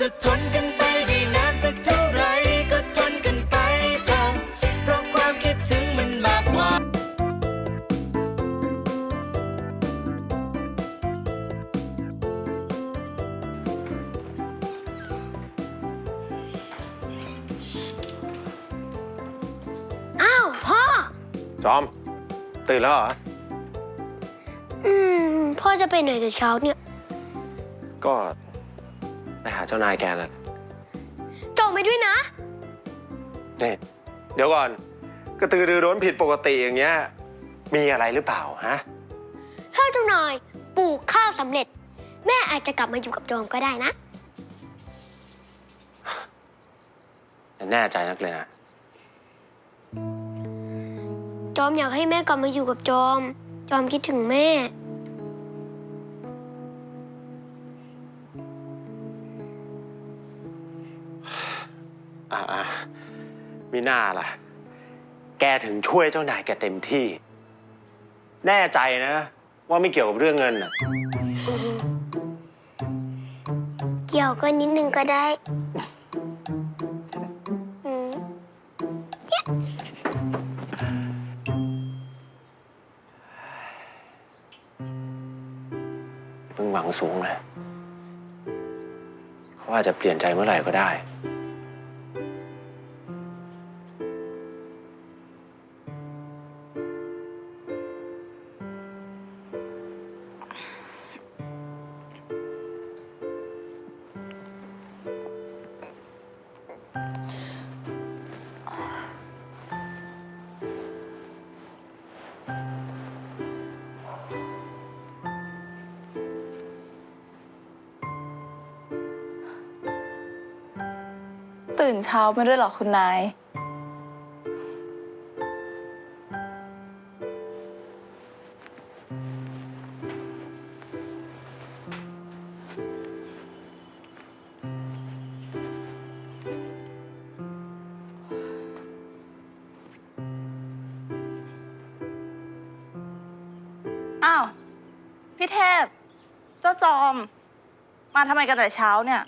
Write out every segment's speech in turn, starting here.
จะทนกันไปได้นานสักเท่าไหรก็ทนกันไปเถอะเพราะความคิดถึงมันมากกว่า อ้าวพ่อ จอม ตื่นแล้วเหรอ อืม พ่อจะไปไหนแต่เช้าเนี่ย ก็ ไปหาเจ้านายแกน่ะจองไปด้วยนะ นี่เดี๋ยวก่อนกระตือรือร้นผิดปกติอย่างเงี้ย มีอะไรหรือเปล่าฮะ ถ้าเจ้านายปลูกข้าวสำเร็จ แม่อาจจะกลับมาอยู่กับจอมก็ได้นะ แน่ใจนักเลยนะ จอมอยากให้แม่กลับมาอยู่กับจอม จอมคิดถึงแม่ อ่าอ่ามีหน้าล่ะ แกถึงช่วยเจ้านายแกเต็มที่ แน่ใจนะ ว่าไม่เกี่ยวกับเรื่องเงินน่ะ เกี่ยวก็นิดนึงก็ได้อืมเพิ่งหวังสูงนะ เขาอาจจะเปลี่ยนใจเมื่อไหร่ก็ได้ ตื่นเช้ามาด้วยเหรอคุณนาย อ้าว พี่เทพ เจ้าจอม มาทำไมกันแต่เช้าเนี่ย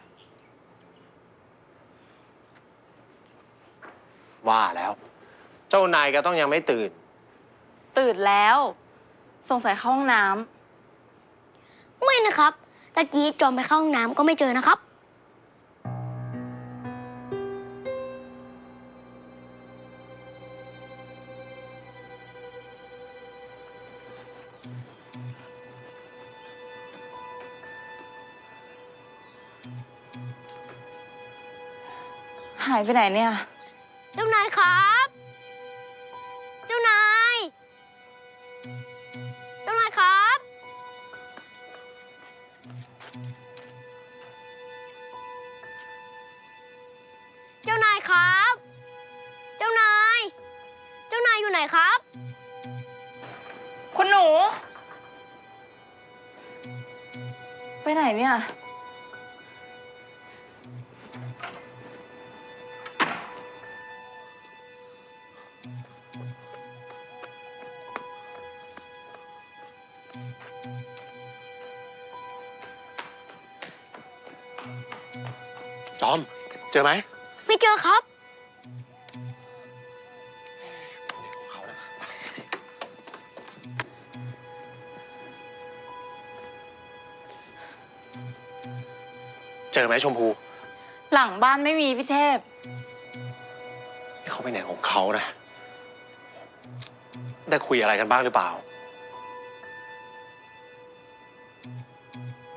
ว่าแล้ว เจ้านายแก็ต้องยังไม่ตื่น ตื่นแล้ว สงสัยเข้าห้องน้ำไม่นะครับ ตะกี้จอมไปเข้าห้องน้ำก็ไม่เจอนะครับ หายไปไหนเนี่ย เจ้านายครับ เจ้านาย เจ้านายครับ เจ้านายครับ เจ้านาย เจ้านายอยู่ไหนครับ คุณหนู ไปไหนเนี่ย จอม เจอไหมไม่เจอครับ เขานะเจอไหมชมพูหลังบ้านไม่มีพี่เทพ นี่เขาไปไหนของเขานะ ได้คุยอะไรกันบ้างหรือเปล่า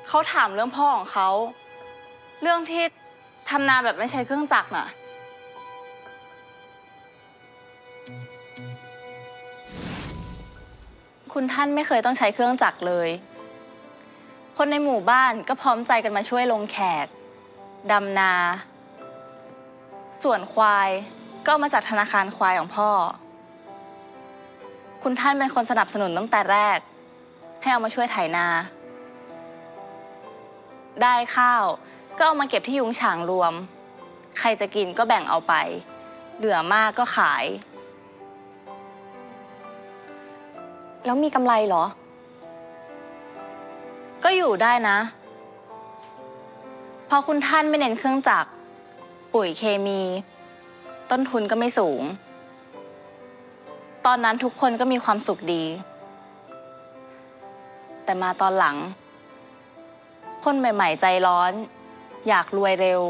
เขาถามเรื่องพ่อของเขา เรื่องที่ ทำนาแบบไม่ใช้เครื่องจักรน่ะ คุณท่านไม่เคยต้องใช้เครื่องจักรเลย คนในหมู่บ้านก็พร้อมใจกันมาช่วยลงแขกดำนา ส่วนควายก็มาจากธนาคารควายของพ่อ คุณท่านเป็นคนสนับสนุนตั้งแต่แรก ให้เอามาช่วยไถนา ได้ข้าว ก็เอามาเก็บที่ยุ้งฉางรวม ใครจะกินก็แบ่งเอาไป เหลือมากก็ขาย แล้วมีกำไรเหรอ ก็อยู่ได้นะเพราะคุณท่านไม่เน้นเครื่องจักร ปุ๋ยเคมี ต้นทุนก็ไม่สูง ตอนนั้นทุกคนก็มีความสุขดี แต่มาตอนหลัง คนใหม่ ๆ ใจร้อน อยากรวยเร็ว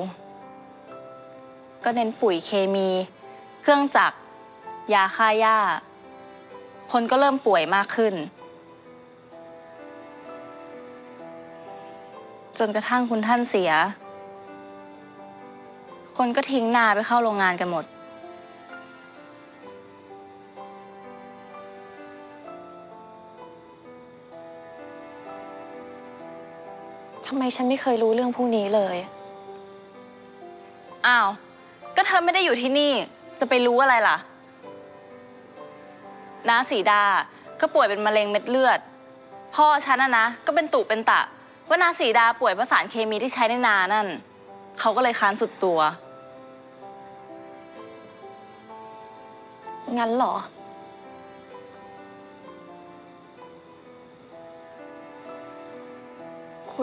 ก็เน้นปุ๋ยเคมี เครื่องจักรยาฆ่าหญ้า คนก็เริ่มป่วยมากขึ้น จนกระทั่งคุณท่านเสีย คนก็ทิ้งนาไปเข้าโรงงานกันหมด ทำไมฉันไม่เคยรู้เรื่องพวกนี้เลย อ้าว ก็เธอไม่ได้อยู่ที่นี่ จะไปรู้อะไรล่ะ น้าสีดา ก็ป่วยเป็นมะเร็งเม็ดเลือด พ่อฉันนะนะ ก็เป็นตุเป็นตะ ว่านาสีดาป่วยเพราะสารเคมีที่ใช้ในนานั่น เขาก็เลยค้านสุดตัว งั้นเหรอ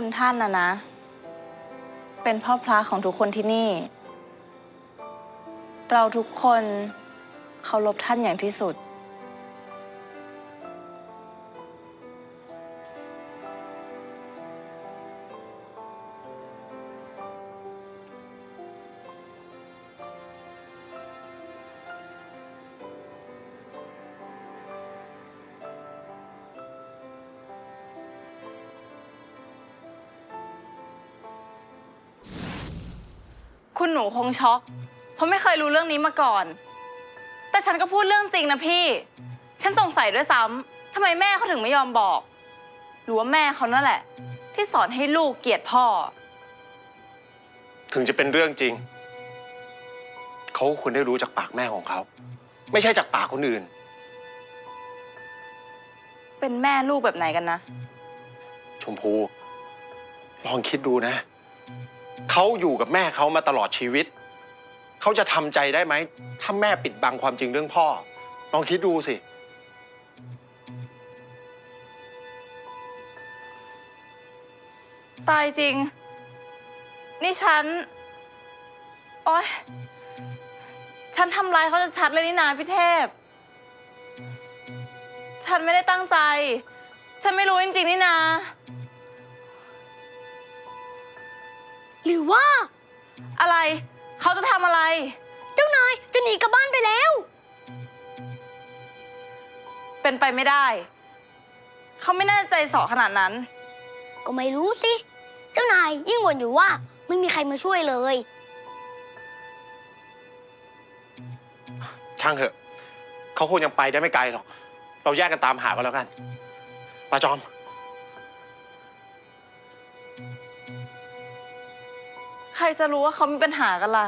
คุณท่านนะนะ เป็นพ่อพระของทุกคนที่นี่ เราทุกคนเคารพท่านอย่างที่สุด คุณหนูคงช็อก เพราะไม่เคยรู้เรื่องนี้มาก่อน แต่ฉันก็พูดเรื่องจริงนะพี่ ฉันสงสัยด้วยซ้ำทำไมแม่เขาถึงไม่ยอมบอก หรือว่าแม่เขานั่นแหละ ที่สอนให้ลูกเกลียดพ่อ ถึงจะเป็นเรื่องจริง เขาควรได้รู้จากปากแม่ของเขา ไม่ใช่จากปากคนอื่น เป็นแม่ลูกแบบไหนกันนะ ชมพู ลองคิดดูนะ เขาอยู่กับแม่เขามาตลอดชีวิต เขาจะทำใจได้ไหม ถ้าแม่ปิดบังความจริงเรื่องพ่อ ลองคิดดูสิ ตายจริง นี่ฉัน โอ๊ย ฉันทำร้ายเขาจะชัดเลยนี่นาพี่เทพ ฉันไม่ได้ตั้งใจ ฉันไม่รู้จริงๆนี่นา หรือว่า อะไร เขาจะทำอะไร เจ้านายจะหนีกลับบ้านไปแล้ว เป็นไปไม่ได้ เขาไม่น่าใจสอขนาดนั้น ก็ไม่รู้สิ เจ้านายยิ่งบ่นอยู่ว่าไม่มีใครมาช่วยเลย ช่างเถอะ เขาคงยังไปได้ไม่ไกลหรอก เราแยกกันตามหากันแล้วกันปาจอม รจะรู้ว่าเขามีปัญหากันล่ะ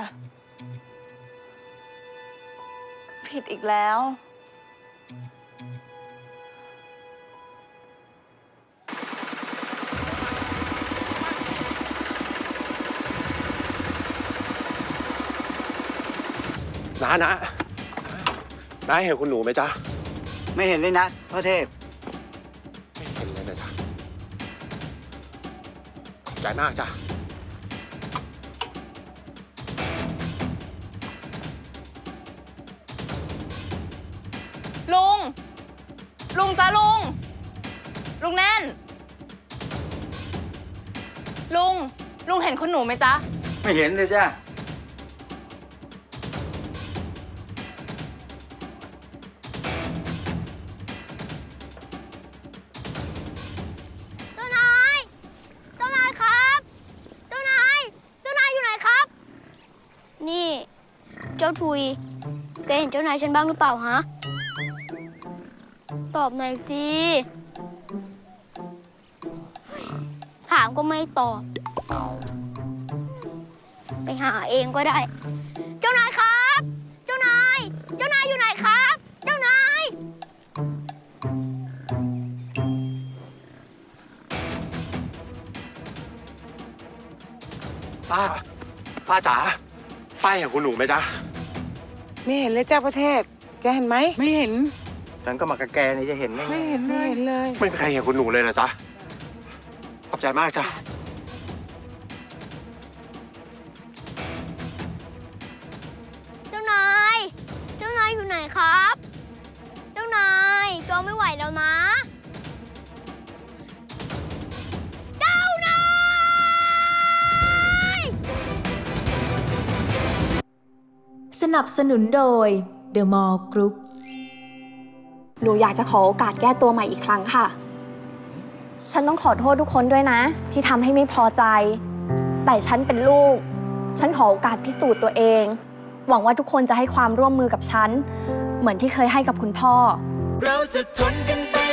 ผิดอีกแล้วนะนะน้าเห็นคุณหนูไหมจ๊ะ ไม่เห็นเลยนะพ่อเทพ ไม่เห็นเลยนะจ๊ะขอบใจมากจ้ะ ลุง ลุงจ้าลุง ลุงแน่น ลุง ลุงเห็นคุณหนูไหมจ๊ะ ไม่เห็นเลยจ้าเจ้านายเจ้านายครับ เจ้านาย เจ้านายอยู่ไหนครับ นี่ เจ้าทุยแกเห็นเจ้านายฉันบ้างหรือเปล่าฮะ ตอบหน่อยสิ ถามก็ไม่ตอบ ไปหาเองก็ได้ เจ้านายครับ เจ้านาย เจ้านายอยู่ไหนครับ เจ้านาย ป้า ป้าจ๋า ป้าเห็นคุณหนูไหมจ๊ะ ไม่เห็นเลยจ้าประเทศ แกเห็นไหม ไม่เห็น ฉันก็มากับแกนี่จะเห็นไหมไม่เห็นเลยไม่มีใครเห็นคุณหนูเลยนะจ๊ะ ขอบใจมากจ้ะ เจ้านาย เจ้านายอยู่ไหนครับ เจ้านายโจไม่ไหวแล้วนะ เจ้านาย สนับสนุนโดย The Mall Group หนูอยากจะขอโอกาสแก้ตัวใหม่อีกครั้งค่ะ ฉันต้องขอโทษทุกคนด้วยนะ ที่ทำให้ไม่พอใจ แต่ฉันเป็นลูก ฉันขอโอกาสพิสูจน์ตัวเอง หวังว่าทุกคนจะให้ความร่วมมือกับฉัน เหมือนที่เคยให้กับคุณพ่อ เราจะทนกันไป